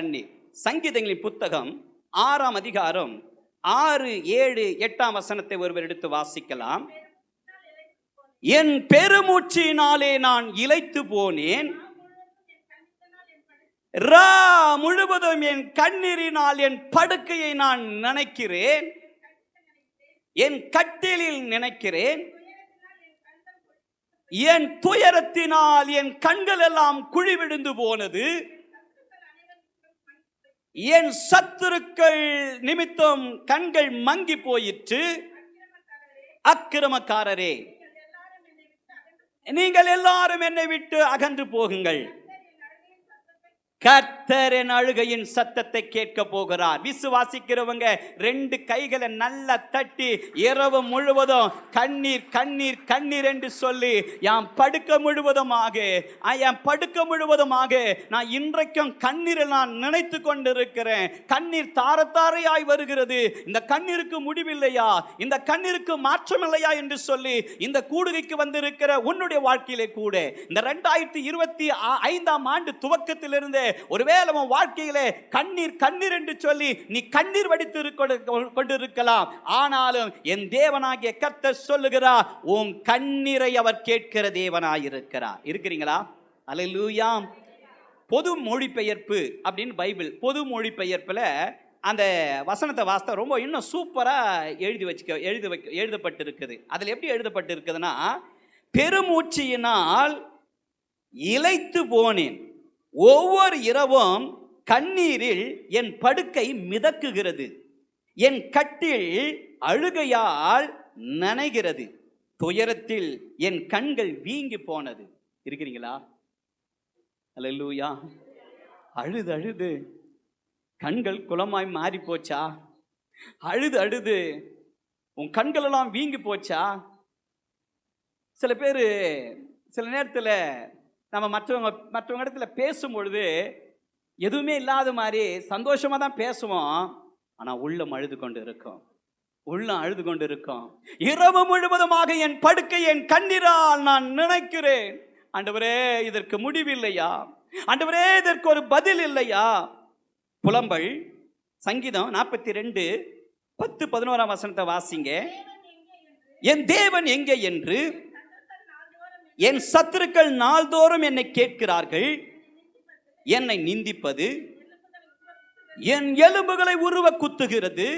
கண்ணீர். சங்கீதங்களின் புத்தகம் ஆறாம் அதிகாரம் ஆறு ஏழு எட்டாம் வசனத்தை ஒருவர் எடுத்து வாசிக்கலாம். என் பெருமூச்சினாலே நான் இளைத்து போனேன். ரா முழுவதும் என் கண்ணீரினால் என் படுக்கையை நான் நினைக்கிறேன். என் கட்டிலில் நினைக்கிறேன். என் துயரத்தினால் என் கண்கள் எல்லாம் குழிவிழுந்து போனது. என் சத்துருக்கள் நிமித்தம் கண்கள் மங்கி போயிற்று? அக்கிரமக்காரரே. நீங்கள் எல்லாரும் என்னை விட்டு அகன்று போகுங்கள். கர்த்தரின் அழுகையின் சத்தத்தை கேட்க போகிறார். விசுவாசிக்கிறவங்க ரெண்டு கைகளை நல்லா தட்டி இரவு முழுவதும் கண்ணீர் கண்ணீர் கண்ணீர் என்று சொல்லி என் படுக்க முழுவதுமாக ஆ, என் படுக்க முழுவதுமாக நான் இன்றைக்கும் கண்ணீரை நான் நினைத்து கொண்டிருக்கிறேன். கண்ணீர் தாரத்தாரையாய் வருகிறது. இந்த கண்ணீருக்கு முடிவில்லையா? இந்த கண்ணீருக்கு மாற்றம் இல்லையா என்று சொல்லி இந்த கூடுகைக்கு வந்திருக்கிற உன்னுடைய வாழ்க்கையிலே கூட இந்த ரெண்டாயிரத்தி இருபத்தி ஐந்தாம் ஆண்டு துவக்கத்திலிருந்து ஒருவேளை உன் வாழ்க்கையிலே கண்ணீர் கண்ணீர் என்று சொல்லி நீ கண்ணீர் வடித்து கொண்டிருக்கலாம். ஆனாலும் என் தேவனாகிய கர்த்தர் சொல்லுகிறார் உன் கண்ணீரை அவர் கேட்கிற தேவனாயிருக்கிறார். இருக்கிறீங்களா? அல்லேலூயாம் பொது மொழிபெயர்ப்பு அப்படின்னு பைபிள் பொது மொழிபெயர்ப்பில் அந்த வசனத்தை வாஸ்தவ ரொம்ப இன்னும் சூப்பராக எழுதி வச்சுக்க எழுதி வைக்க எழுதப்பட்டிருக்குது. அதில் எப்படி எழுதப்பட்டிருக்குதுன்னா பெருமூச்சியினால் இளைத்து போனேன் ஒவ்வொரு இரவும் கண்ணீரில் என் படுக்கை மிதக்குகிறது. என் கட்டில் அழுகையால் நனைகிறது. துயரத்தில் என் கண்கள் வீங்கி போனது. இருக்கிறீங்களா? அல்லூயா அழுது அழுது. கண்கள் குளமாய் மாறி போச்சா? அழுது அழுது. உன் கண்களெல்லாம் வீங்கி போச்சா? சில பேர் சில நேரத்தில் நம்ம மற்றவங்க மற்றவங்க இடத்துல பேசும் பொழுது எதுவுமே இல்லாத மாதிரி சந்தோஷமாக தான் பேசுவோம். ஆனால் உள்ளம் அழுது கொண்டு இருக்கும். உள்ளம் அழுது கொண்டு இருக்கும். இரவு முழுவதுமாக என் படுக்கை என் கண்ணீரால் நான் நினைக்கிறேன். ஆண்டவரே இதற்கு முடிவில்லையா? ஆண்டவரே இதற்கு ஒரு பதில் இல்லையா? புலம்பல் சங்கீதம் நாற்பத்தி ரெண்டு பத்து பதினோராம் வசனத்தை வாசிங்க. என் தேவன் எங்கே என்று? என் சத்துருக்கள் நாள்தோறும் என்னை கேட்கிறார்கள். என்னை நிந்திப்பது என் எலும்புகளை உருவ குத்துகிறது.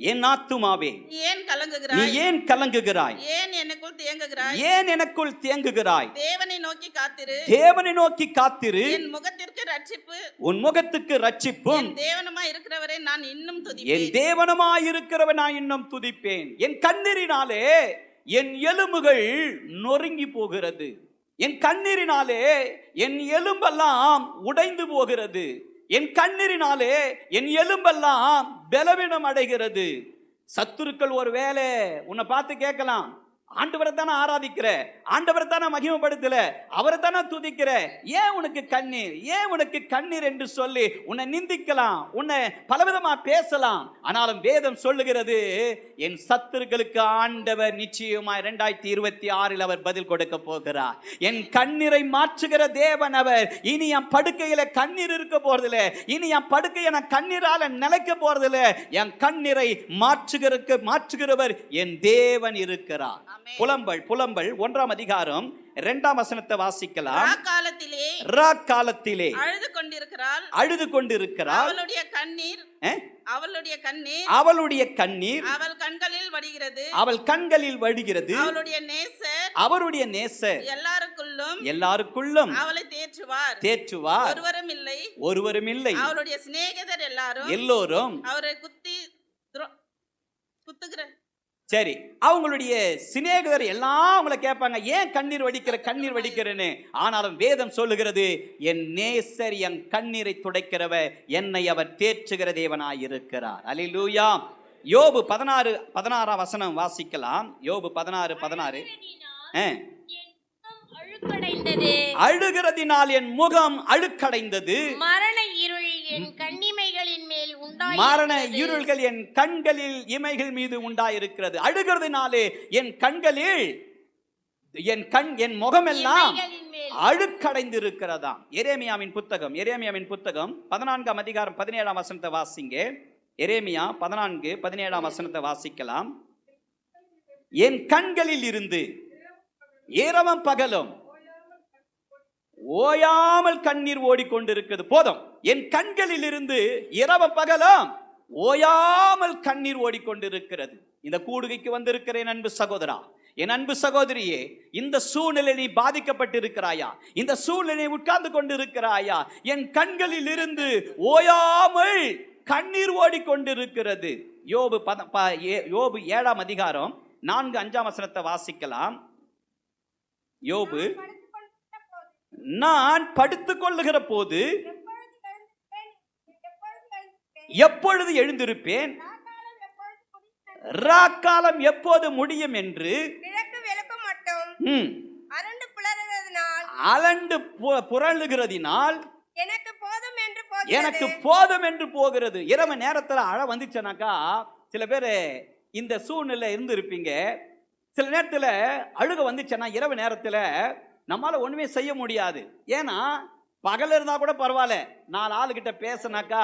என் ஆத்துமாவே ஏன் நீ கலங்குகிறாய் ஏன் கலங்குகிறாய்? ஏன் எனக்குள் தேங்குகிறாய்? ஏன் எனக்குள் தேங்குகிறாய்? தேவனை நோக்கி காத்திரு. தேவனை நோக்கி காத்திரு. என் முகத்திற்கு ரட்சிப்பு. உன் முகத்துக்கு ரட்சிப்பும். என் தேவனுமா இருக்கிறவரை நான் இன்னும் என் துதிப்பேன் தேவனமாயிருக்கிறவன் நான் இன்னும் துதிப்பேன். என் கண்ணீரினாலே என் எலும்புகள் நொறுங்கி போகிறது. என் கண்ணீரினாலே என் எலும்பெல்லாம் உடைந்து போகிறது. என் கண்ணீரினாலே என் எலும்பெல்லாம் பலவீனம் அடைகிறது சத்துருக்கள் ஒரு வேலை உன்னை பார்த்து கேட்கலாம். ஆண்டவரை தானே ஆராதிக்கிற ஆண்டவரை தானே மகிமப்படுத்தல அவரை தானே துதிக்கிற. ஏன் உனக்கு கண்ணீர்? ஏன் உனக்கு கண்ணீர் என்று சொல்லி உன்னை நிந்திக்கலாம் உன்னை பலவிதமா பேசலாம். ஆனாலும் வேதம் சொல்லுகிறது என் சத்துருக்களுக்கு ஆண்டவர் நிச்சயமாய் இரண்டாயிரத்தி இருபத்தி ஆறில் அவர் பதில் கொடுக்க போகிறார். என் கண்ணீரை மாற்றுகிற தேவன் அவர். இனி என் படுக்கையில கண்ணீர் இருக்க போறதில்ல. இனி என் படுக்கையை நான் கண்ணீரால நிலைக்க போறதில்ல. என் கண்ணீரை மாற்றுகிறக்கு மாற்றுகிறவர் என் தேவன் இருக்கிறார். புலம்பல் புலம்பல் ஒன்றாம் அதிகாரம் இரண்டாம் வசனத்தை வாசிக்கலாம். காலத்திலே ரா காலத்திலே அழுது கொண்டிருக்கிறாள். அழுது கொண்டிருக்கிறாள். அவளுடைய கண்ணீர் அவளுடைய கண்ணீர் அவளுடைய கண்ணீர் அவள் கண்களில் வடிகிறது. அவள் கண்களில் வடிகிறது. அவளுடைய நேசர் அவருடைய நேசர் எல்லாருக்குள்ளும் எல்லாருக்குள்ளும் அவளை தேற்றுவார். தேற்றுவார். ஒருவரும் இல்லை. ஒருவரும் இல்லை. அவளுடைய சிநேகிதர் எல்லாரும் எல்லோரும் அவரை குத்தி குத்துகிற சரி அவங்களுடைய சிநேகிதர் எல்லாம் அவங்கள கேட்பாங்க ஏன் கண்ணீர் வடிக்கிற கண்ணீர் வடிக்கிறேன்னு? ஆனாலும் வேதம் சொல்லுகிறது என் நேசர் என் கண்ணீரை துடைக்கிறவ என்னை அவர் தேற்றுகிற தேவனாய் இருக்கிறார் அல்லேலூயா யோபு பதினாறு பதினாறாம் வசனம் வாசிக்கலாம். யோபு பதினாறு பதினாறு. அழுகிறதினால் என் முகம் அழுக்கடைந்தது. மரண என் கண்ணிமைகளின் மேல் மரண உண்டாயிருக்கிறது. இருள்கள் என் கண்களில் இமைகள் மீது உண்டாயிருக்கிறது. அழுகிறதுனாலே என் கண்களில் என் கண் என் முகமெல்லாம் அழுக்கடைந்து இருக்கிறதாம் எரேமியாவின் புத்தகம் எரேமியாவின் புத்தகம் பதினான்காம் அதிகாரம் பதினேழாம் வசனத்தை வாசிங்க. எரேமியா பதினான்கு பதினேழாம் வசனத்தை வாசிக்கலாம். என் கண்களில் இருந்து இரவும் பகலும் ஓயாமல் கண்ணீர் ஓடிக்கொண்டிருக்கிறது. போதும். என் கண்களில் இருந்து இரவு பகலும் ஓயாமல் கண்ணீர் ஓடிக்கொண்டிருக்கிறது. இந்த கூடுகைக்கு வந்திருக்கிறேன் அன்பு சகோதரா. என் அன்பு சகோதரியே இந்த சூழ்நிலை நீ பாதிக்கப்பட்டிருக்கிறாயா? இந்த சூழ்நிலை உட்கார்ந்து கொண்டிருக்கிறாயா? என் கண்களில் இருந்து ஓயாமல் கண்ணீர் ஓடிக்கொண்டிருக்கிறது. யோபு பத ப- ஏ- யோபு ஏழாம் அதிகாரம் நான்கு அஞ்சாம் வசனத்தை வாசிக்கலாம். யோபு நான் படுத்துக் கொள்ளுகிற போது எப்பொழுது எழுந்திருப்பேன்? ராக்காலம் எப்போது முடியும் என்று? அலண்டு புரளுகிறதினால்? எனக்கு போதும் என்று எனக்கு போகிறது போதும் என்று போகிறது. இரவு நேரத்துல அழ வந்துச்சுனாக்கா சில பேர் இந்த சூழ்நிலை இருந்து இருப்பீங்க சில நேரத்துல அழுக வந்துச்சுன்னா இரவு நேரத்துல நம்மால ஒண்ணுமே செய்ய முடியாது. ஏன்னா பகல் இருந்தா கூட பரவாயில்ல. நாலு ஆளுகிட்ட பேசினாக்கா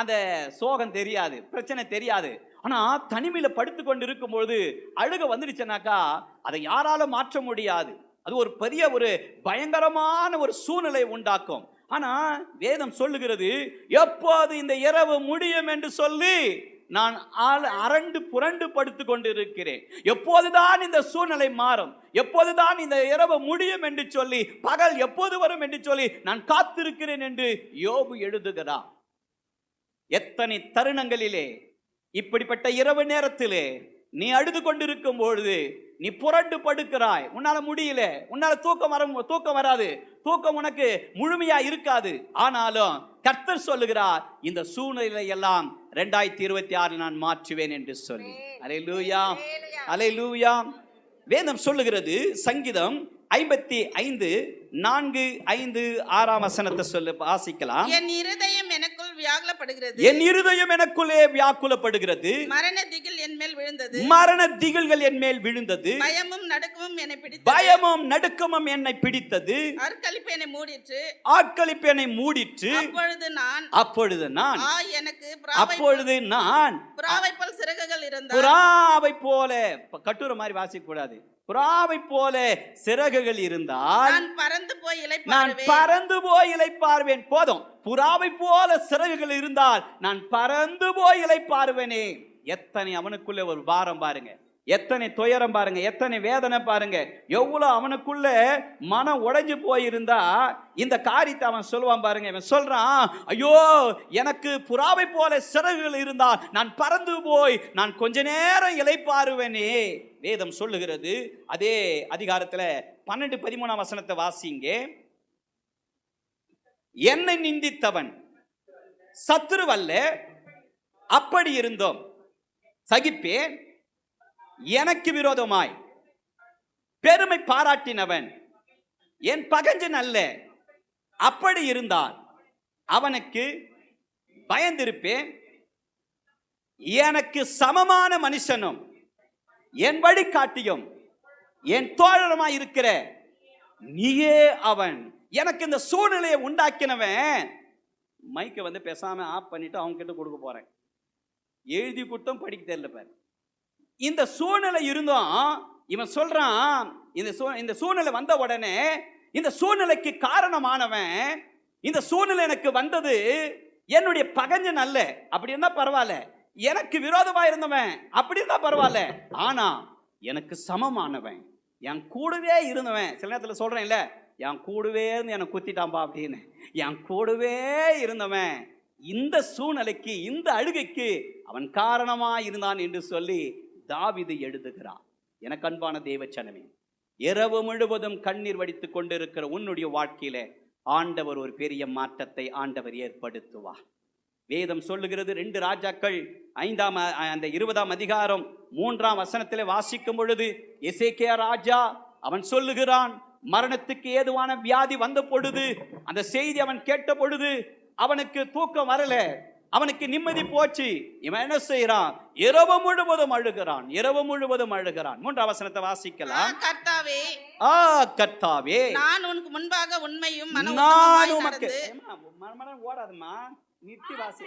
அந்த சோகம் தெரியாது பிரச்சனை தெரியாது. ஆனால் தனிமையில் படுத்து கொண்டு இருக்கும்பொழுது அழுக வந்துடுச்சுனாக்கா அதை யாராலும் மாற்ற முடியாது. அது ஒரு பெரிய ஒரு பயங்கரமான ஒரு சூழ்நிலை உண்டாக்கும். ஆனால் வேதம் சொல்லுகிறது எப்போது இந்த இரவு முடியும் என்று சொல்லி நான் அரண்டு புரண்டு படுத்து கொண்டிருக்கிறேன். எப்போதுதான் இந்த சூழ்நிலை மாறும். எப்போதுதான் இந்த இரவு முடியும் என்று சொல்லி பகல் எப்போது வரும் என்று சொல்லி நான் காத்திருக்கிறேன் என்று யோபு எழுதுகிறான். எத்தனை தருணங்களிலே இப்படிப்பட்ட இரவு நேரத்திலே நீ அழுது கொண்டிருக்கும் பொழுது நீ புரண்டு படுக்கிறாய். உன்னால முடியல. உன்னால தூக்கம் வர தூக்கம் வராது. தூக்கம் உனக்கு முழுமையா இருக்காது. ஆனாலும் கர்த்தர் சொல்லுகிறார் இந்த சூழ்நிலை எல்லாம் ரெண்டாயிரத்தி இருபத்தி ஆறில் நான் மாற்றுவேன் என்று சொல்லி. அலை லூயா அலை லூயா வேதம் சொல்லுகிறது சங்கீதம் ஐம்பத்தி ஐந்து நான்கு ஐந்து ஆறாம் வசனத்தை சொல்லு வாசிக்கலாம். என் இருதயம் எனக்குள் வியாகுலப்படுகிறது. என் இருதயம் எனக்குள்ளே வியாக்குலப்படுகிறது மரண திகில் என் மேல் விழுந்தது. மரண திகில்கள் என் மேல் விழுந்தது. பயமும் நடுக்கமும் என்னை பிடித்தது. பயமும் நடுக்கமும் என்னை பிடித்தது. அருக்களிப்பு என்னை மூடிற்று. ஆட்களிப்பு என்னை மூடிற்று. அப்பொழுது நான் அப்பொழுது நான் ஆ எனக்கு அப்பொழுது நான் புறாவை போல் சிறகுகள் இருந்தால் புறாவை போல கட்டுரை மாதிரி வாசிக்க கூடாது புறாவை போல சிறகுகள் இருந்தால் நான் பறந்து போய் நான் பறந்து போய் இளைப்பாருவேன் போதும். புறாவை போல சிறகுகள் இருந்தால் நான் பறந்து போய் இளைப்பாருவேனே எத்தனை அவனுக்குள்ள ஒரு பாரம் பாருங்க. எத்தனை துயரம் பாருங்க எத்தனை வேதனை பாருங்க. எவ்வளோ அவனுக்குள்ள மனம் உடைஞ்சு போயிருந்தா இந்த காரியத்தை அவன் சொல்லுவான் பாருங்க இவன் சொல்றான் ஐயோ எனக்கு புறாவை போல சிறகுகள் இருந்தால் நான் பறந்து போய் நான் கொஞ்ச நேரம் இளைப்பாருவேனே. வேதம் சொல்லுகிறது. அதே அதிகாரத்தில் பன்னெண்டு பதிமூணாம் வசனத்தை வாசிங்க. என்னை நிந்தித்தவன் சத்துருவல்ல அப்படி இருந்தோம். சகிப்பேன் எனக்கு விரோதமாய் பெருமை பாராட்டினவன் என் பகஞ்சன் அல்ல. அப்படி இருந்தால் அவனுக்கு பயந்திருப்பேன். எனக்கு சமமான மனுஷனும் என் வழிகாட்டியும் என் தோழருமாய் இருக்கிற நீயே அவன். எனக்கு இந்த சூழ்நிலையை உண்டாக்கினவன். மைக்கை வந்து பேசாம ஆஃப் பண்ணிட்டு அவங்க கிட்ட கொடுக்க போறேன். எழுதி கொடுத்தோம் படிக்க தெரியல பாரு. இந்த சூழ்நிலை இருந்தும் இவன் சொல்றான் இந்த சூ இந்த சூழ்நிலை வந்த உடனே இந்த சூழ்நிலைக்கு காரணமானவன் இந்த சூழ்நிலை எனக்கு வந்தது என்னுடைய பகஞ்சன் அல்ல. அப்படி இருந்தா பரவாயில்ல. எனக்கு விரோதமா இருந்தவன் அப்படி இருந்தா பரவாயில்ல. ஆனா எனக்கு சமமானவன் என் கூடவே இருந்தவன் சில நேரத்தில் சொல்றேன்ல என் கூடவே இருந்து என்னை குத்திட்டான்பா அப்படின்னு. என் கூடவே இருந்தவன் இந்த சூழ்நிலைக்கு இந்த அழுகைக்கு அவன் காரணமா இருந்தான் என்று சொல்லி தாவிது எழுதுகிறான் எனக்கு அன்பான தேவச்சனமே இரவு முழுவதும் கண்ணீர் வடித்துக் கொண்டிருக்கிற உன்னுடைய வாழ்க்கையில ஆண்டவர் ஒரு பெரிய மாற்றத்தை ஆண்டவர் ஏற்படுத்துவார். வேதம் சொல்லுகிறது ரெண்டு ராஜாக்கள் ஐந்தாம் அந்த இருபதாம் அதிகாரம் மூன்றாம் வசனத்திலே வாசிக்கும் பொழுது எசேக்கியா ராஜா அவன் சொல்லுகிறான் மரணத்துக்கு ஏதுவான வியாதி வந்த பொழுது அந்த செய்தி அவன் கேட்ட பொழுது அவனுக்கு தூக்கம் வரல. அவனுக்கு நிம்மதி போச்சு. இவன் என்ன செய்யறான் இரவு முழுவதும் அழுகிறான். இரவு முழுவதும் அழுகிறான். மூன்றாம் வசனத்தை ஆ, வாசிக்கலாம் கர்த்தாவே. ஆ கர்த்தாவே. நான் உனக்கு முன்பாக உண்மையும் நான் உத்தமமாய் உமக்கு நடந்து ஏம்மா, மனமனம் ஓடாதும்மா நிறுத்தி வாசி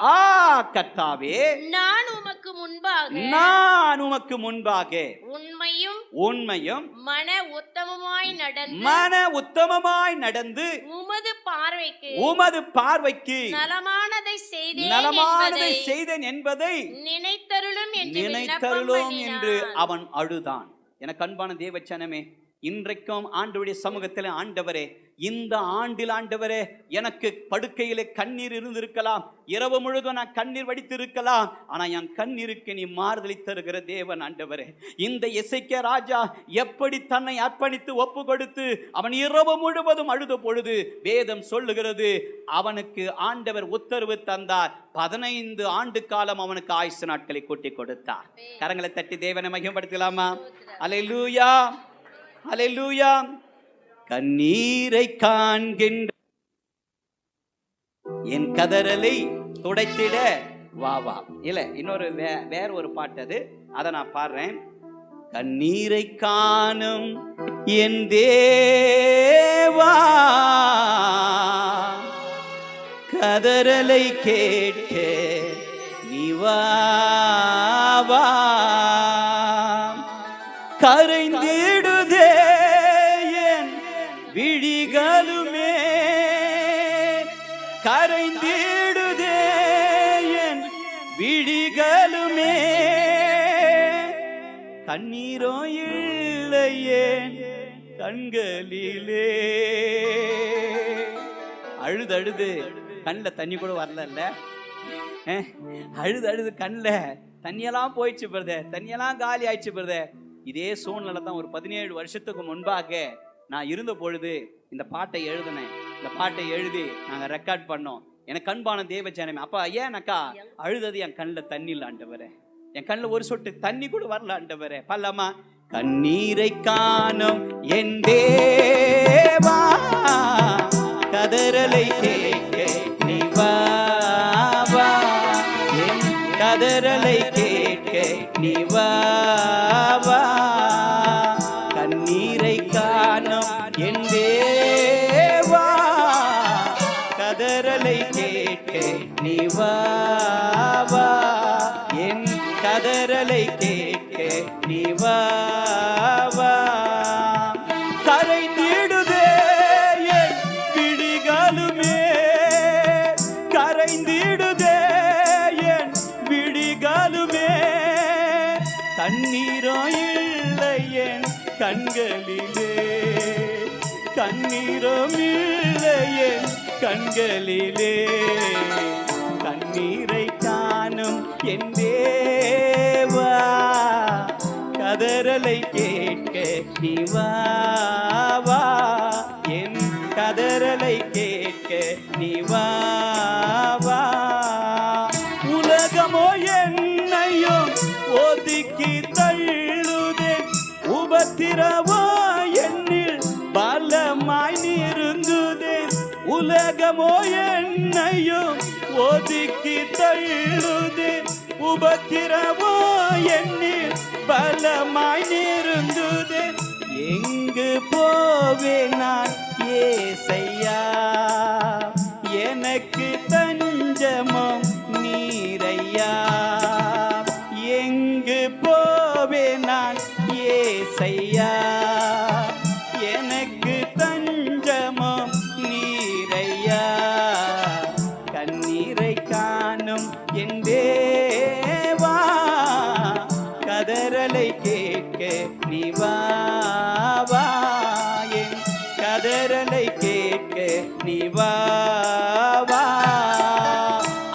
ஆ கர்த்தாவே. நான் உமக்கு முன்பாக. நான் உமக்கு முன்பாக. உண்மையும் உண்மையும் மன உத்தமமாய் நடந்து மன உத்தமமாய் நடந்து உமது பார்வைக்கு உமது பார்வைக்கு நலமானதை செய்தேன் நலமானதை செய்தேன் என்பதை நினைத்தருளும் என்று நினைத்தருளோம் என்று. அவன் அழுதான். எனக்கு அன்பான தேவச்சனமே இன்றைக்கும் ஆண்டவருடைய சமூகத்தில் ஆண்டவரே இந்த ஆண்டில் ஆண்டவரே எனக்கு படுக்கையிலே கண்ணீர் இருந்திருக்கலாம். இரவு முழுதும் நான் கண்ணீர் வடித்திருக்கலாம். ஆனா என் கண்ணீருக்கு நீ மாறுதலை தருகிற தேவன் ஆண்டவரே. இந்த இசைக்க ராஜா எப்படி தன்னை அர்ப்பணித்து ஒப்பு கொடுத்து அவன் இரவு முழுவதும் அழுத பொழுது வேதம் சொல்லுகிறது அவனுக்கு ஆண்டவர் உத்தரவு தந்தார். பதினைந்து ஆண்டு காலம் அவனுக்கு ஆயுசு நாட்களை கூட்டி கொடுத்தார். கரங்களை தட்டி தேவனை மகிமைப்படுத்தலாமா? அலையூயா அலையூயா கண்ணீரை காண்கின்ற என் கதறலை துடைத்திட வா வா. இல்ல இன்னொரு வே வேற ஒரு பாட்டு அது. அதை நான் பாடுறேன். கண்ணீரை காணும் என் தேவா கதறலை கேட்க நீ கரைந்திடுதே என் விழிகளுமே. கண்ணீரோ இல்லையே கண்களிலே. அழுது அழுது கண்ணில் தண்ணி கூட வரல அழுது அழுது கண்ணில் தண்ணியெல்லாம் போயிடுச்சு பிரதே. தண்ணியெல்லாம் காலி ஆயிடுச்சு பிரதே. இதே சூழ்நிலை தான் ஒரு பதினேழு வருஷத்துக்கு முன்பாக நான் இருந்த பொழுது இந்த பாட்டை எழுதினேன். இந்த பாட்டை எழுதி நாங்கள் ரெக்கார்ட் பண்ணோம். எனக்கு அன்பான தேவ ஜனமே அப்பா ஏன் அக்கா அழுதது என் கண்ணில் தண்ணி இல்லை என் கண்ணில் ஒரு சொட்டு தண்ணி கூட வரலாண்டவரே பல்லம்மா கண்ணீரை காணும் என் தேவா. கதறலை கேட்க கண்களிலே கண்ணீரை காணும் என் தேவா. கதறலை கேட்க நிவாவா என் கதறலை கேட்க நிவாவா உலகமோ என்னையும் ஒதுக்கி தள்ளுதே. உபத்திரவோ உலகமோ என்னையும் ஒதுக்கி தள்ளுது. உபத்திரவோ என்னில் பலமாய் நிருங்குதே எங்கு போவேன் நான் ஏசையா? எனக்கு கதறலை கேட்க நீ வா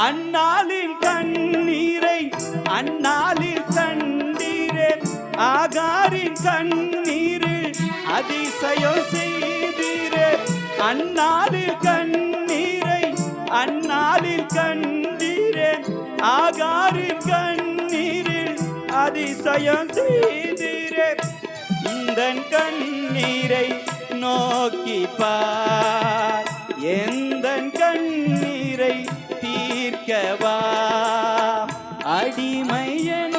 அந்நாளில் கண்ணீரை அந்நாளில் கண்டீரே ஆகாரின் கண்ணீரில் அதிசயம் செய்தீரே. அந்நாளில் கண்ணீரை அந்நாளில் கண்டீரே ஆகாரின் கண்ணீரில் அதிசயம் செய்தீரே. இந்த கண்ணீரை நோக்கி பார். எந்த கண்ணீரை தீர்க்கவா? அடிமையன்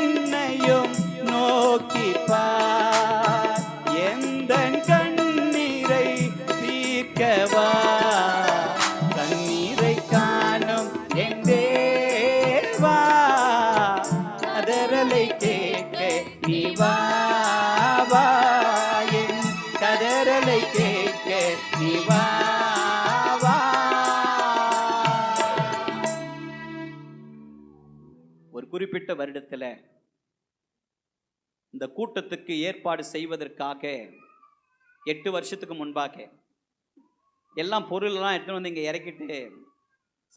குறிப்பிட்ட வருடத்தில் இந்த கூட்டத்துக்கு ஏற்பாடு செய்வதற்காக எட்டு வருஷத்துக்கு முன்பாக எல்லாம் பொருளெல்லாம் எடுத்துன்னு வந்து இங்கே இறக்கிட்டு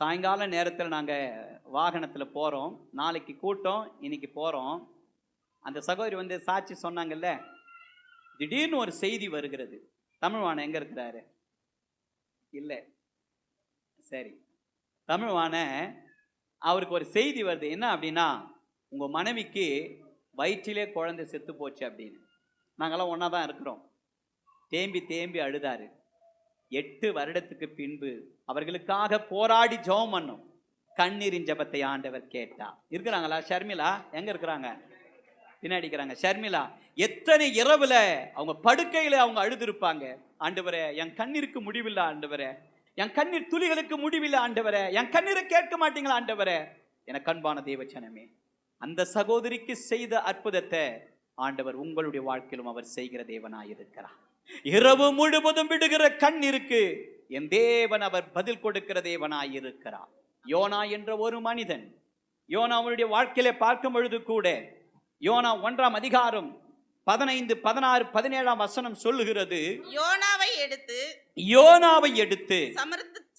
சாயங்கால நேரத்தில் நாங்கள் வாகனத்தில் போகிறோம் நாளைக்கு கூட்டம் இன்னைக்கு போகிறோம் அந்த சகோதரி வந்து சாட்சி சொன்னாங்கல்ல திடீர்னு ஒரு செய்தி வருகிறது. தமிழ்வாணன் எங்கே இருக்கிறாரு? இல்லை. சரி. தமிழ்வான அவருக்கு ஒரு செய்தி வருது. என்ன அப்படின்னா உங்கள் மனைவிக்கு வயிற்றிலே குழந்தை செத்து போச்சு அப்படின்னு. நாங்கள்லாம் ஒன்றா தான் இருக்கிறோம். தேம்பி தேம்பி அழுதாரு. எட்டு வருடத்துக்கு பின்பு அவர்களுக்காக போராடி ஜெபம் பண்ணும். கண்ணீரின் ஜபத்தை ஆண்டவர் கேட்டா. இருக்கிறாங்களா? ஷர்மிளா எங்க இருக்கிறாங்க? பின்னாடி இருக்கிறாங்க. ஷர்மிளா எத்தனை இரவுல அவங்க படுக்கையில அவங்க அழுதுருப்பாங்க. ஆண்டவரே என் கண்ணீருக்கு முடிவில்லை ஆண்டவரே. என் கண்ணீர் துளிகளுக்கு முடிவில்லை ஆண்டவரே. என் கண்ணீரை கேட்க மாட்டீங்களா ஆண்டவரே? எனக்கு கண்பான தேவச்சனமே அந்த சகோதரிக்கு செய்த அற்புதத்தை ஆண்டவர் உங்களுடைய வாழ்க்கையிலும் அவர் செய்கிற தேவனாய் இருக்கிறார். இரவு முழுவதும் விடுகிற கண்ணீருக்கு என் தேவன் அவர் பதில் கொடுக்கிற தேவனாய் இருக்கிறார். யோனா என்ற ஒரு மனிதன் யோனா அவனுடைய வாழ்க்கையில பார்க்கும் பொழுது கூட யோனா ஒன்றாம் அதிகாரம் பதினைந்து பதினாறு பதினேழாம் வசனம் சொல்லுகிறது. யோனாவை எடுத்து யோனாவை எடுத்து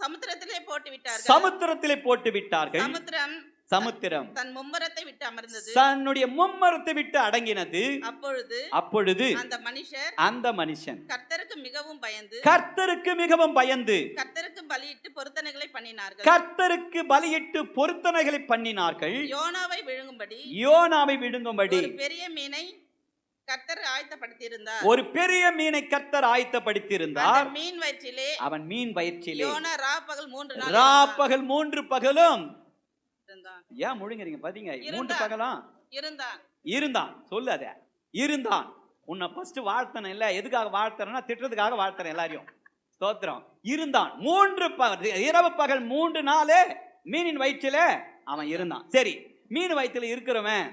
சமுத்திரத்திலே போட்டு விட்டார்கள். சமுத்திரத்திலே போட்டு விட்டார்கள். சமுத்திரம் சமுத்திரம். தன் மும்மரத்தை விட்டு அமர்ந்தது. தன்னுடைய மும்மரத்தை விட்டு அடங்கினது. அப்பொழுது அப்பொழுது அந்த மனுஷர் அந்த மனுஷன் கர்த்தருக்கு மிகவும் பயந்து கர்த்தருக்கு மிகவும் பயந்து கர்த்தருக்கு பலியிட்டு பொருத்தனைகளை பண்ணினார்கள். கர்த்தருக்கு பலியிட்டு பொருத்தனைகளை பண்ணினார்கள். யோனாவை விழுங்கும்படி யோனாவை விழுங்கும்படி பெரிய மீனை கர்த்தர் ஆயத்தப்படுத்தியிருந்தார். ஒரு பெரிய மீனை கர்த்தர் ஆயத்தப்படுத்தியிருந்தார். மீன் வயிற்றிலே அவன் மீன் வயிற்றிலே. யோனா ரா பகல் மூன்று நாள் ரா. பகல் மூன்று பகலும் இருந்தான். ஏன் முழுங்குறீங்க? பாத்தீங்க மூன்று. பகலும் இருந்தான். இருந்தான். சொல்லு அத. இருந்தான். உன்னை ஃபர்ஸ்ட் வாழ்த்தன இல்ல. எதுக்காக வாழ்த்தனா திட்டுறதுக்காக வாழ்த்தன எல்லாரையும். ஸ்தோத்திரம். இருந்தான். மூன்று பகல் இரவு பகல் மூன்று நாளே மீனின் வயிற்றில அவன் இருந்தான். சரி. மீன் வயிற்றுல இருக்கிறவன்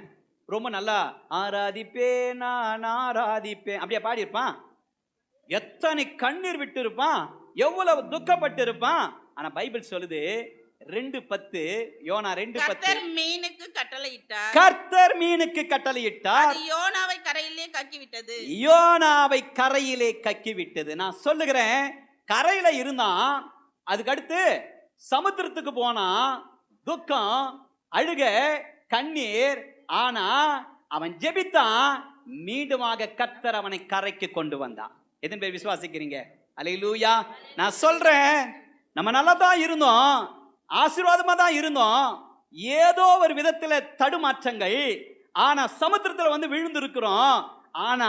ரொம்ப நல்லா ஆராதிப்பேன் நான் ஆராதிப்பேன். அப்படியே பாடியிருப்பான். எத்தனை கண்ணீர் விட்டு இருப்பான் எவ்வளவு துக்கப்பட்டு இருப்பான் ஆனா பைபிள் சொல்லுது ரெண்டு பத்து யோனா ரெண்டு பத்து. மீனுக்கு கட்டளையிட்டார். கர்த்தர் மீனுக்கு கட்டளையிட்டார். யோனாவை கரையிலே கக்கி விட்டது யோனாவை கரையிலே கக்கி விட்டது நான் சொல்லுகிறேன் கரையில இருந்தான் அதுக்கு அடுத்து சமுத்திரத்துக்கு போனான் துக்கம் அழுக கண்ணீர் ஆனா அவன் ஜெபித்தான் மீண்டுமாக கத்தர் அவனை கரைக்கு கொண்டு வந்தான். எத்தனை பேர் விசுவாசிக்கிறீங்க? அலையிலூயா நான் சொல்றேன் நம்ம நல்லா தான் இருந்தோம் ஆசீர்வாதமா தான் இருந்தோம். ஏதோ ஒரு விதத்துல தடுமாற்றங்கள் ஆனா சமுத்திரத்துல வந்து விழுந்திருக்கிறோம். ஆனா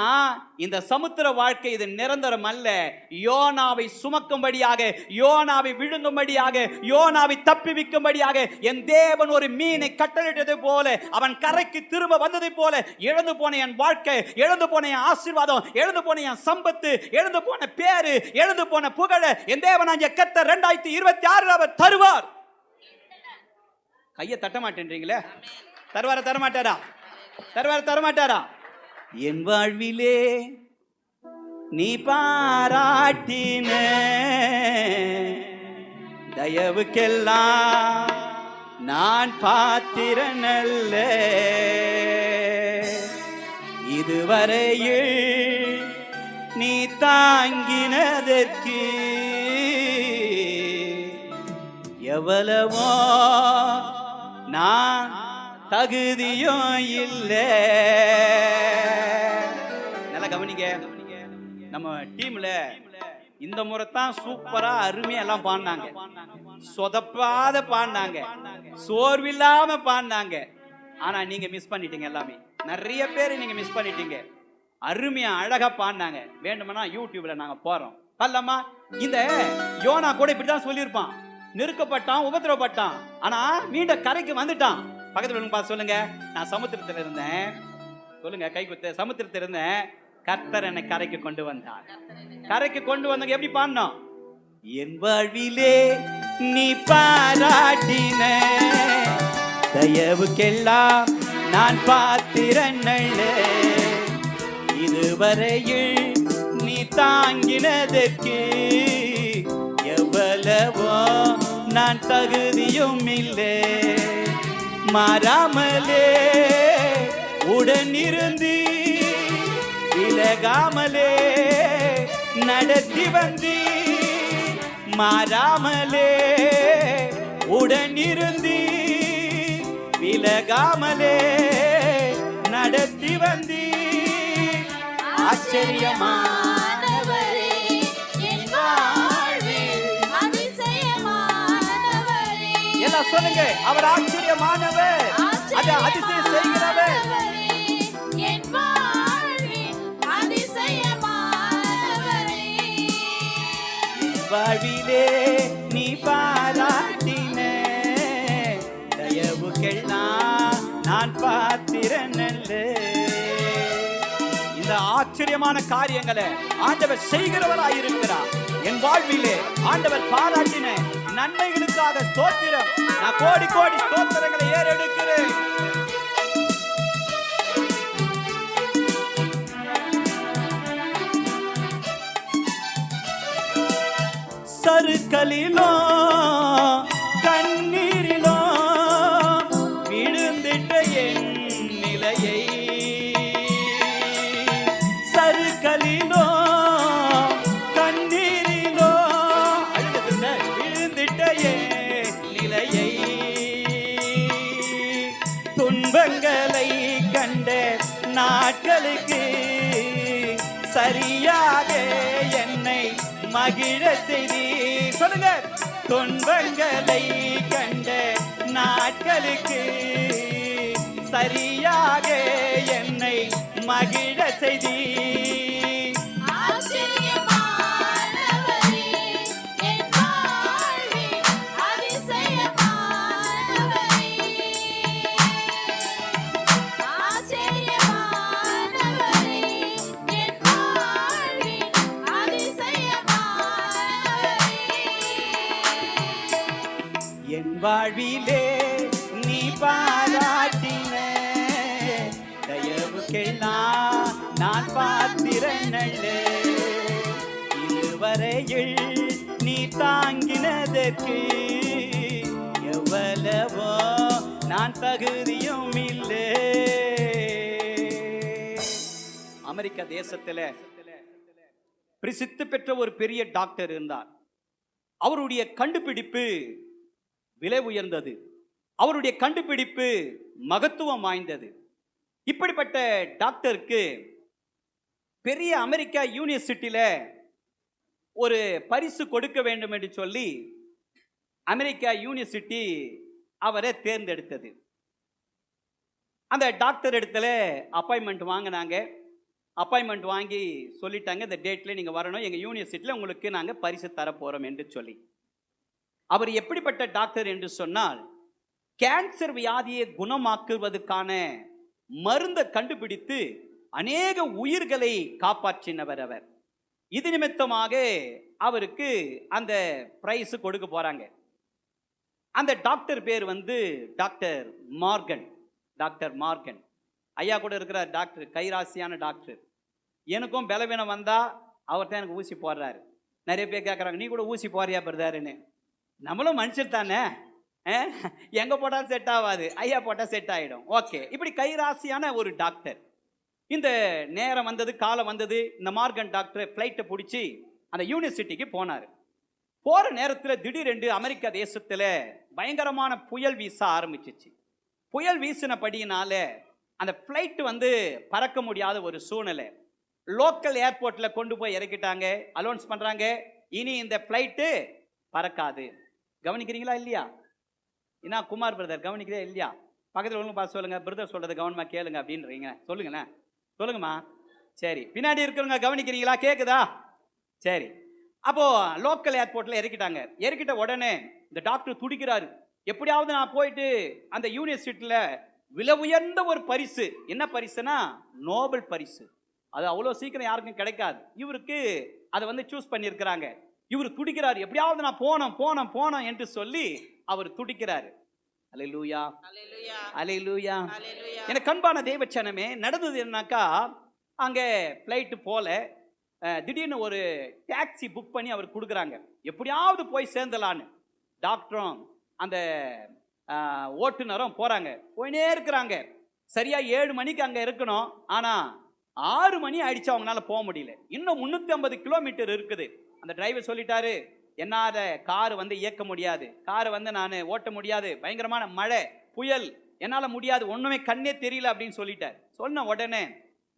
இந்த சமுத்திர வாழ்க்கை இது நிரந்தரம் அல்ல. யோனாவை சுமக்கும்படியாக யோனாவை விழுங்கும்படியாக யோனாவை தப்பிவிக்கும்படியாக என் தேவன் ஒரு மீனை கட்டளிட்டது போல அவன் கரைக்கு திரும்ப வந்ததை போல இழந்து போன என் வாழ்க்கை இழந்து போன என் ஆசீர்வாதம் இழந்து போன என் சம்பத்து இழந்து போன பேரு இழந்து போன புகழ என் தேவன் அங்கே கத்த ரெண்டாயிரத்தி இருபத்தி ஆறில் அவர் தருவார். கையை தட்ட மாட்டேன்றீங்களே தருவார தரமாட்டாரா? தருவார தரமாட்டாரா? என் வாழ்விலே நீ பாராட்டின தயவுக்கெல்லாம் நான் பாத்திரனல்ல. இதுவரையில் நீ தாங்கினதற்கு எவ்வளவோ நான் தகுதியும் இல்லை நல்லா கவனிங்க. நம்ம டீம்ல இந்த முறை தான் சூப்பரா அருமையா எல்லாம் பாடினாங்க. சொதப்பாத பாடினாங்க. சோர்வில்லாம பாடினாங்க. ஆனா நீங்க மிஸ் பண்ணிட்டீங்க எல்லாமே. நிறைய பேர் நீங்க மிஸ் பண்ணிட்டீங்க. அருமையா அழகா பாடினாங்க. வேண்டுமானா யூடியூப்ல நாங்க போறோம். பல்லம்மா இந்த யோனா கூட இப்படிதான் சொல்லியிருப்பான். நெருக்கப்பட்டான் உபத்திரப்பட்டான் ஆனா மீண்ட கரைக்கு வந்துட்டான். பக்கத்தில் உள்ளவங்க பார்த்து சொல்லுங்க. நான் சமுத்திரத்தில் இருந்தேன். சொல்லுங்க கை குத்து சமுத்திரத்தில் இருந்தேன். கர்த்தர் என்னை கரைக்கு கொண்டு வந்தார். கரைக்கு கொண்டு வந்தவங்க எப்படி பாடணும் என் வாழ்விலே நீ பாராட்டின தயவுக்கெல்லாம் நான் பாத்திரன்னள்ள இதுவரையில் நீ தாங்கினதற்கு எவ்வளவோ நான் தகுதியும் இல்லை. மாறாமலே உடனிருந்து விலகாமலே நடத்தி வந்து மாறாமலே உடனிருந்து விலகாமலே நடத்தி வந்து ஆச்சரியமா சொல்லுங்க அவர் ஆச்சரியமானவர். அதை அதிசயம் செய்கிறவர் வாழ்விலே நீ பாராட்டின. தயவுக்கெல்லாம் நான் பாத்திரன் அல்ல இந்த ஆச்சரியமான காரியங்களை ஆண்டவர் செய்கிறவராய் இருக்கிறார் என் வாழ்விலே ஆண்டவர் பாராட்டின நன்மைகளுக்காக ஸ்தோத்திரம். நான் கோடி கோடி ஸ்தோத்திரங்களை ஏறெடுக்கிறேன். சருக்களிலோ நாட்களுக்கு சரியாக என்னை மகிழ செய்தி சொல்லுங்க. துன்பங்களை கண்ட நாட்களுக்கு சரியாக என்னை மகிழ செய்தி வாழ்விலே நீ பாராட்டின. தயவுக்கெல்லாம் நான் பார்த்திரனே இதுவரையில் நீ தாங்கினதற்கு எவ்வளவோ நான் தகுதியும் இல்லை. அமெரிக்க தேசத்துல பிரசித்தி பெற்ற ஒரு பெரிய டாக்டர் இருந்தார். அவருடைய கண்டுபிடிப்பு விலை உயர்ந்தது. அவருடைய கண்டுபிடிப்பு மகத்துவம் வாய்ந்தது. இப்படிப்பட்ட டாக்டருக்கு பெரிய அமெரிக்கா யூனிவர்சிட்டியில் ஒரு பரிசு கொடுக்க வேண்டும் என்று சொல்லி அமெரிக்கா யூனிவர்சிட்டி அவரை தேர்ந்தெடுத்தது. அந்த டாக்டர் இடத்துல அப்பாயின்மெண்ட் வாங்கினாங்க. அப்பாயின்மெண்ட் வாங்கி சொல்லிட்டாங்க இந்த டேட்டில் நீங்கள் வரணும். எங்கள் யூனிவர்சிட்டியில் உங்களுக்கு நாங்கள் பரிசு தரப்போகிறோம் என்று சொல்லி. அவர் எப்படிப்பட்ட டாக்டர் என்று சொன்னால் கேன்சர் வியாதியை குணமாக்குவதற்கான மருந்தை கண்டுபிடித்து அநேக உயிர்களை காப்பாற்றினவர் அவர். இது நிமித்தமாக அவருக்கு அந்த பிரைஸ் கொடுக்க போறாங்க. அந்த டாக்டர் பேர் வந்து டாக்டர் மார்கன் டாக்டர் மார்கன். ஐயா கூட இருக்கிற டாக்டர் கைராசியான டாக்டர். எனக்கும் பலவீனம் வந்தால் அவர்தான் எனக்கு ஊசி போடுறாரு. நிறைய பேர் கேட்குறாங்க நீ கூட ஊசி போறியா பிரதாருன்னு? நம்மளும் மனுஷர் தானே? எங்கே போட்டால் போட்டாலும் செட் ஆகாது ஐயா போட்டால் செட் ஆகிடும் ஓகே இப்படி கைராசியான ஒரு டாக்டர் இந்த நேரம் வந்தது காலம் வந்தது இந்த மார்கன் டாக்டர் ஃப்ளைட்டை பிடிச்சி அந்த யூனிவர்சிட்டிக்கு போனார். போகிற நேரத்தில் திடீரென்று அமெரிக்கா தேசத்தில் பயங்கரமான புயல் வீச ஆரம்பிச்சிச்சு. புயல் வீசினபடியினால அந்த ஃப்ளைட் வந்து பறக்க முடியாத ஒரு சூழ்நிலை. லோக்கல் ஏர்போர்ட்டில் கொண்டு போய் இறக்கிட்டாங்க. அலௌன்ஸ் பண்ணுறாங்க இனி இந்த ஃப்ளைட்டு பறக்காது. கவனிக்கிறீங்களா இல்லையா? என்ன குமார் பிரதர் கவனிக்கிறதா இல்லையா? பக்கத்தில் ஒழுங்கு பார்த்து சொல்லுங்க பிரதர் சொல்றது கவனமா கேளுங்க அப்படின்றீங்க. சொல்லுங்களேன் சொல்லுங்கம்மா. சரி. பின்னாடி இருக்கிறவங்க கவனிக்கிறீங்களா? கேக்குதா? சரி. அப்போ லோக்கல் ஏர்போர்ட்ல இறக்கிட்டாங்க. இறக்கிட்ட உடனே இந்த டாக்டர் துடிக்கிறாரு. எப்படியாவது நான் போயிட்டு அந்த யூனிவர்சிட்டியில விலை உயர்ந்த ஒரு பரிசு. என்ன பரிசுனா நோபல் பரிசு. அது அவ்வளோ சீக்கிரம் யாருக்கும் கிடைக்காது. இவருக்கு அதை வந்து சூஸ் பண்ணியிருக்கிறாங்க. இவர் துடிக்கிறார். எப்படியாவது நான் போனோம் போனோம் போனோம் என்று சொல்லி அவர் துடிக்கிறார். அலையிலூயா அலையிலூயா எனக்கு அன்பான தெய்வச்சனமே நடந்தது என்னன்னாக்கா அங்கே ஃப்ளைட்டு போல திடீர்னு ஒரு டாக்ஸி புக் பண்ணி அவர் கொடுக்குறாங்க. எப்படியாவது போய் சேர்ந்தலான்னு. டாக்டரும் அந்த ஓட்டுநரும் போகிறாங்க போயினே இருக்கிறாங்க. சரியா ஏழு மணிக்கு அங்கே இருக்கணும். ஆனால் ஆறு மணி ஆயிடுச்சு அவங்களால போக முடியல. இன்னும் முந்நூற்றி ஐம்பது கிலோமீட்டர் இருக்குது. அந்த டிரைவர் சொல்லிட்டாரு என்னால் கார் வந்து இயக்க முடியாது. காரை வந்து நான் ஓட்ட முடியாது. பயங்கரமான மழை புயல் என்னால் முடியாது. ஒன்றுமே கண்ணே தெரியல அப்படின்னு சொல்லிட்டார். சொன்ன உடனே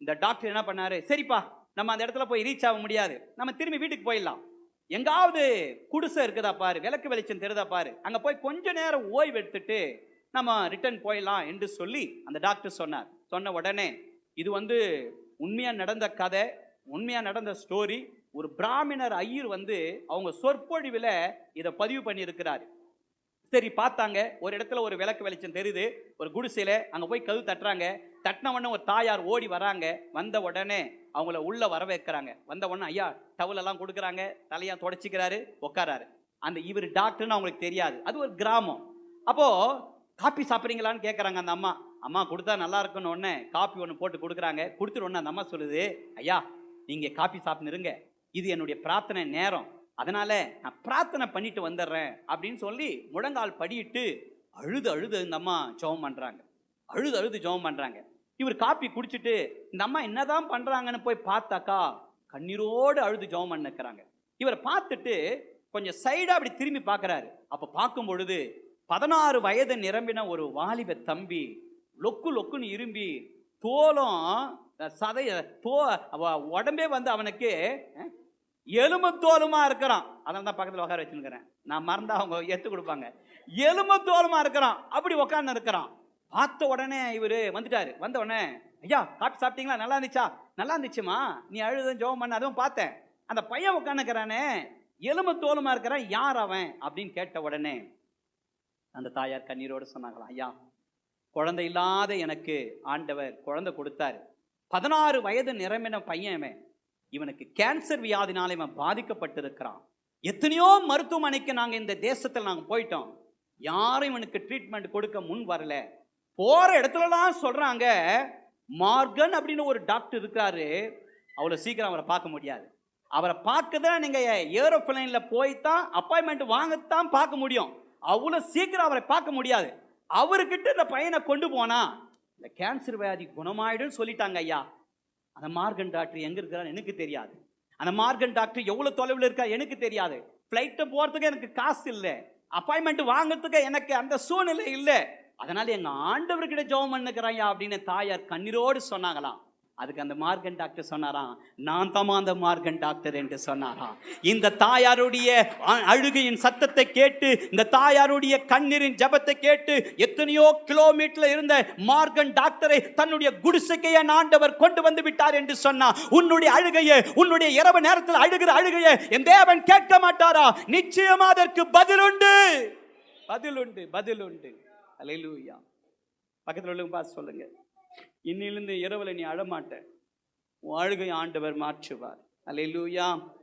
இந்த டாக்டர் என்ன பண்ணாரு? சரிப்பா நம்ம அந்த இடத்துல போய் ரீச் ஆக முடியாது. நம்ம திரும்பி வீட்டுக்கு போயிடலாம். எங்காவது குடிசை இருக்குதா பாரு விளக்கு வெளிச்சம் தெரியுதா பாரு. அங்கே போய் கொஞ்ச நேரம் ஓய்வு எடுத்துட்டு நம்ம ரிட்டர்ன் போயிடலாம் என்று சொல்லி அந்த டாக்டர் சொன்னார். சொன்ன உடனே இது வந்து உண்மையாக நடந்த கதை உண்மையாக நடந்த ஸ்டோரி ஒரு பிராமணர் ஐயர் வந்து அவங்க சொற்பொழிவில் இதை பதிவு பண்ணியிருக்கிறார். சரி பார்த்தாங்க. ஒரு இடத்துல ஒரு விளக்கு வெளிச்சம் தெரியுது. ஒரு குடிசையில் அங்கே போய் கது தட்டுறாங்க. தட்டினவொடனே ஒரு தாயார் ஓடி வராங்க. வந்த உடனே அவங்கள உள்ளே வர வைக்கிறாங்க வந்த உடனே ஐயா டவுலெல்லாம் கொடுக்குறாங்க. தலையாக தொடச்சிக்கிறாரு. உட்காராரு அந்த இவர் டாக்டர்னு அவங்களுக்கு தெரியாது. அது ஒரு கிராமம். அப்போ காப்பி சாப்பிட்றீங்களான்னு கேட்குறாங்க அந்த அம்மா. அம்மா கொடுத்தா நல்லா இருக்குன்னு உடனே காப்பி ஒன்று போட்டு கொடுக்குறாங்க. கொடுத்துட்டு ஒன்று அந்த அம்மா சொல்லுது ஐயா நீங்கள் காப்பி சாப்பிட்ருங்க இது என்னுடைய பிரார்த்தனை நேரம். அதனால நான் பிரார்த்தனை பண்ணிட்டு வந்துடுறேன் அப்படின்னு சொல்லி முழங்கால் படியிட்டு அழுது அழுது இந்த அம்மா ஜெபம் பண்ணுறாங்க அழுது அழுது ஜெபம் பண்ணுறாங்க இவர் காப்பி குடிச்சிட்டு இந்த அம்மா என்னதான் பண்ணுறாங்கன்னு போய் பார்த்தாக்கா கண்ணீரோடு அழுது ஜெபம் பண்ணிக்கிறாங்க. இவரை பார்த்துட்டு கொஞ்சம் சைடாக அப்படி திரும்பி பார்க்கறாரு. அப்போ பார்க்கும் பொழுது பதினாறு வயது நிரம்பின ஒரு வாலிப தம்பி லொக்கு லொக்குன்னு இரும்பி தோலும் சதைய தோ உடம்பே வந்து அவனுக்கு எலும்புத்தோலுமா இருக்கிறான். அதனால தான் பக்கத்தில் உட்கார வச்சுருக்கிறேன் நான் மறந்தா அவங்க எடுத்து கொடுப்பாங்க. எலும்புத்தோலுமா இருக்கிறான். அப்படி உட்காந்து இருக்கிறான். பார்த்த உடனே இவர் வந்துட்டாரு. வந்த உடனே ஐயா காப்பி சாப்பிட்டீங்களா? நல்லா இருந்துச்சா? நல்லா இருந்துச்சுமா? நீ அழுதும் ஜோம் பண்ண அதுவும் பார்த்தேன். அந்த பையன் உட்காந்துக்கிறானே எலும்பு தோலுமா இருக்கிறான்? யார் அவன்? அப்படின்னு கேட்ட உடனே அந்த தாயார் கண்ணீரோடு சொன்னாங்களாம் ஐயா குழந்தை இல்லாத எனக்கு ஆண்டவர் குழந்தை கொடுத்தாரு. பதினாறு வயது நிரம்பின பையன் அவன் இவனுக்கு கேன்சர் வியாதினால இவன் பாதிக்கப்பட்டிருக்கிறான். எத்தனையோ மருத்துவமனைக்கு நாங்கள் இந்த தேசத்தில் நாங்கள் போயிட்டோம். யாரும் இவனுக்கு ட்ரீட்மெண்ட் கொடுக்க முன் வரல. போகிற இடத்துலலாம் சொல்கிறாங்க மார்கன் அப்படின்னு ஒரு டாக்டர் இருக்கிறாரு அவ்வளோ சீக்கிரம் அவரை பார்க்க முடியாது. அவரை பார்க்க தான் நீங்கள் ஏரோப்ளைனில் போய் தான் அப்பாயின்மெண்ட் வாங்கத்தான் பார்க்க முடியும். அவ்வளோ சீக்கிரம் அவரை பார்க்க முடியாது. அவர்கிட்ட இந்த பையனை கொண்டு போனா இந்த கேன்சர் வியாதி குணமாயிடும்னு சொல்லிட்டாங்க ஐயா. அந்த மார்கன் டாக்டர் எங்க இருக்கிறான்னு எனக்கு தெரியாது. அந்த மார்கன் டாக்டர் எவ்வளவு தொலைவில் இருக்கா எனக்கு தெரியாது. ஃப்ளைட்டை போறதுக்கு எனக்கு காசு இல்லை. அப்பாயின்மெண்ட் வாங்குறதுக்கு எனக்கு அந்த சூழ்நிலை இல்லை. அதனால எங்க ஆண்டவர்கிட்ட ஜெபம் பண்ணுக்கிறாயா அப்படின்னு தாயார் கண்ணீரோடு சொன்னாங்களாம். அதுக்கு அந்த மார்கன் டாக்டர் சொன்னாராம் நான் தான் அந்த மார்கன் டாக்டர் என்று சொன்னாராம். இந்த தாயாருடைய அ- அழுகையின் சத்தத்தை கேட்டு இந்த தாயாருடைய கண்ணீரின் ஜெபத்தை கேட்டு எத்தனையோ கிலோமீட்டர்ல இருந்த மார்கன் டாக்டரை தன்னுடைய குடிசைக்கு நாண்டவர் ஆண்டவர் கொண்டு வந்து விட்டார் என்று சொன்னா உன்னுடைய அழுகையை உன்னுடைய இரவு நேரத்தில் அழுகிற அழுகையை என் தேவன் கேட்க மாட்டாரா? நிச்சயமா அதற்கு பதில் உண்டு பதில் உண்டு பதில் உண்டு அலையிலூயா. பக்கத்தில் உள்ளவங்க பார்த்து சொல்லுங்கள் இன்னிலிருந்து இரவில் நீ அழமாட்ட. வாழ்கை ஆண்டவர் மாற்றுவார். அல்லேலூயா